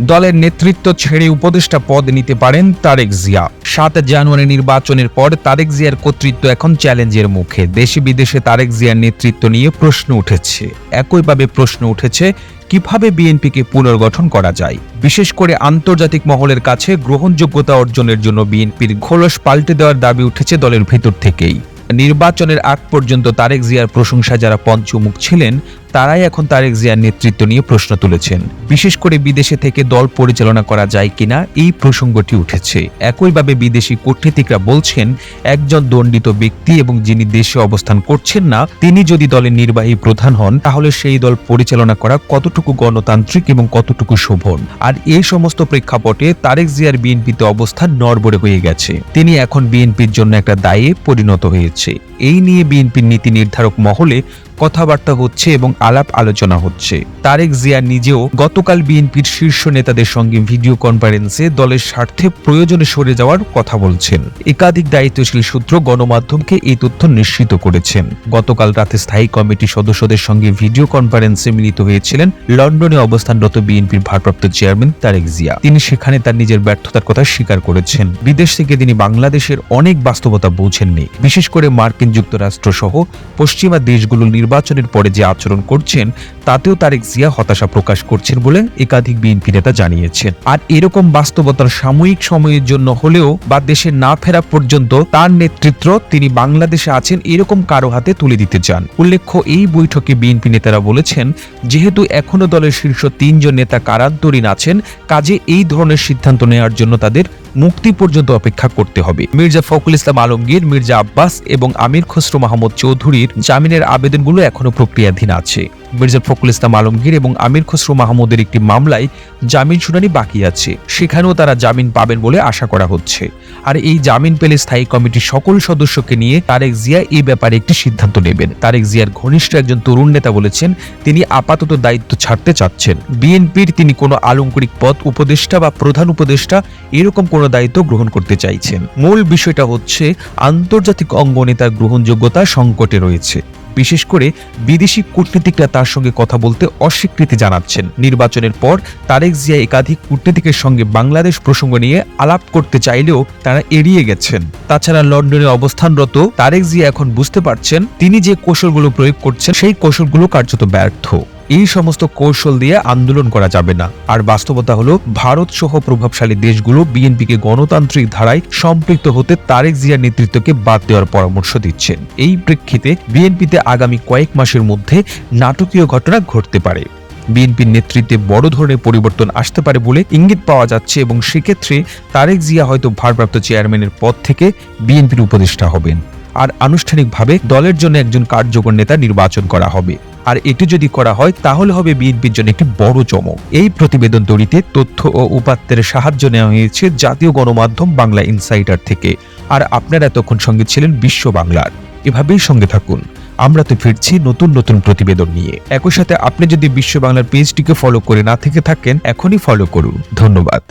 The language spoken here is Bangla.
দলের নেতৃত্ব ছেড়ে উপদেষ্টা পদ নিতে পারেন তারেক জিয়া। সাত জানুয়ারি নির্বাচনের পর তারেক জিয়ার কর্তৃত্ব এখন চ্যালেঞ্জের মুখে। দেশে বিদেশে তারেক জিয়ার নেতৃত্ব নিয়ে প্রশ্ন উঠেছে। একইভাবে প্রশ্ন উঠেছে, কীভাবে বিএনপিকে পুনর্গঠন করা যায়? বিশেষ করে আন্তর্জাতিক মহলের কাছে গ্রহণযোগ্যতা অর্জনের জন্য বিএনপির খোলস পাল্টে দেওয়ার দাবি উঠেছে দলের ভেতর থেকেই। নির্বাচনের আগ পর্যন্ত তারেক জিয়ার প্রশংসা যারা পঞ্চমুখ ছিলেন তারাই এখন তারেক জিয়ার নেতৃত্ব নিয়ে প্রশ্ন তুলেছেন। বিশেষ করে বিদেশে থেকে দল পরিচালনা করা যায় কিনা এই প্রসঙ্গটি উঠেছে। একইভাবে বিদেশি কূটনীতিকরা বলছেন, একজন দণ্ডিত ব্যক্তি এবং যিনি দেশে অবস্থান করছেন না, তিনি যদি দলের নির্বাহী প্রধান হন, তাহলে সেই দল পরিচালনা করা কতটুকু গণতান্ত্রিক এবং কতটুকু শোভন? আর এই সমস্ত প্রেক্ষাপটে তারেক জিয়ার বিএনপিতে অবস্থান নড়বড়ে হয়ে গেছে। তিনি এখন বিএনপির জন্য একটা দায়ে পরিণত হয়েছে। এই নিয়ে বিএনপির নীতি নির্ধারক মহলে কথাবার্তা হচ্ছে এবং আলাপ আলোচনা হচ্ছে। তারেক জিয়া নিজেও গতকাল বিএনপির শীর্ষ নেতাদের সঙ্গে ভিডিও কনফারেন্সে দলের স্বার্থে প্রয়োজনে সরে যাওয়ার কথা বলছেন। একাধিক দায়িত্বশীল সূত্র গণমাধ্যমকে এই তথ্য নিশ্চিত করেছেন। গতকাল রাতে স্থায়ী কমিটি সদস্যদের সঙ্গে ভিডিও কনফারেন্সে মিলিত হয়েছিলেন লন্ডনে অবস্থানরত বিএনপির ভারপ্রাপ্ত চেয়ারম্যান তারেক জিয়া। তিনি সেখানে তার নিজের ব্যর্থতার কথা স্বীকার করেছেন। বিদেশ থেকে তিনি বাংলাদেশের অনেক বাস্তবতা বোঝেননি। বিশেষ করে মার্কিন যুক্তরাষ্ট্র সহ পশ্চিমা দেশগুলো নির্বাচনের পরে যে আচরণ করছেন, তাতেও তারেক জিয়া হতাশা প্রকাশ করছেন বলে একাধিক বিএনপি নেতা জানিয়েছেন। আর এরকম বাস্তবতার সাময়িক সময়ের জন্য হলেও বা দেশে না ফেরা পর্যন্ত তার নেতৃত্ব তিনি বাংলাদেশে আছেন এরকম কারও হাতে তুলে দিতে চান। উল্লেখ্য, এই বৈঠকে বিএনপি নেতারা বলেছেন, যেহেতু এখনও দলের শীর্ষ তিনজন নেতা কারান্তরীণ আছেন, কাজে এই ধরনের সিদ্ধান্ত নেওয়ার জন্য তাদের মুক্তি পর্যন্ত অপেক্ষা করতে হবে। মির্জা ফখরুল ইসলাম আলমগীর, মির্জা আব্বাস এবং আমির খসরু মাহমুদ চৌধুরীর জামিনের আবেদনগুলো এখনও প্রক্রিয়াধীন আছে। মির্জা ফখরুল ইসলাম আলমগীর এবং আমির খসরু মাহমুদের একটি মামলায় জামিন শুনানি বাকি আছে। সেখানেও তারা জামিন পাবেন বলে আশা করা হচ্ছে। আর এই জামিন পেলে স্থায়ী কমিটির সকল সদস্যকে নিয়ে তারেক জিয়া এই ব্যাপারে একটি সিদ্ধান্ত নেবেন। তারেক জিয়ার ঘনিষ্ঠ একজন তরুণ নেতা বলেছেন, তিনি আপাতত দায়িত্ব ছাড়তে চাচ্ছেন। বিএনপির তিনি কোনো আলঙ্করিক পদ উপদেষ্টা বা প্রধান উপদেষ্টা এরকম কোনো দায়িত্ব গ্রহণ করতে চাইছেন। মূল বিষয়টা হচ্ছে, আন্তর্জাতিক অঙ্গনে তার গ্রহণযোগ্যতা সংকটে রয়েছে। বিশেষ করে বিদেশি কূটনীতিকরা তার সঙ্গে কথা বলতে অস্বীকৃতি জানাচ্ছেন। নির্বাচনের পর তারেক জিয়া একাধিক কূটনীতিকের সঙ্গে বাংলাদেশ প্রসঙ্গ নিয়ে আলাপ করতে চাইলেও তারা এড়িয়ে গেছেন। তাছাড়া লন্ডনে অবস্থানরত তারেক জিয়া এখন বুঝতে পারছেন, তিনি যে কৌশলগুলো প্রয়োগ করছেন, সেই কৌশলগুলো কার্যত ব্যর্থ। এই সমস্ত কৌশল দিয়ে আন্দোলন করা যাবে না। আর বাস্তবতা হলো, ভারত সহ প্রভাবশালী দেশগুলো বিএনপিকে গণতান্ত্রিক ধারায় সম্পৃক্ত হতে তারেক জিয়ার নেতৃত্বকে বাদ দেওয়ার পরামর্শ দিচ্ছেন এই প্রেক্ষিতে বিএনপিতে আগামী কয়েক মাসের মধ্যে নাটকীয় ঘটনা ঘটতে পারে। বিএনপির নেতৃত্বে বড় ধরনের পরিবর্তন আসতে পারে বলে ইঙ্গিত পাওয়া যাচ্ছে এবং সেক্ষেত্রে তারেক জিয়া হয়তো ভারপ্রাপ্ত চেয়ারম্যানের পদ থেকে বিএনপির উপদেষ্টা হবেন। আর আনুষ্ঠানিকভাবে দলের জন্য একজন কার্যকর নেতা নির্বাচন করা হবে। আর এটি যদি করা হয়, তাহলে হবে বিএনপির জন্য একটি বড় চমক। এই প্রতিবেদন তৈরিতে তথ্য ও উপাত্তের সাহায্য নেওয়া হয়েছে জাতীয় গণমাধ্যম বাংলা ইনসাইটার থেকে। আর আপনারা এতক্ষণ সঙ্গে ছিলেন বিশ্ব বাংলার। এভাবেই সঙ্গে থাকুন। আমরা তো ফিরছি নতুন নতুন প্রতিবেদন নিয়ে। একই সাথে আপনি যদি বিশ্ব বাংলার পেজটিকে ফলো করে না থেকে থাকেন, এখনই ফলো করুন। ধন্যবাদ।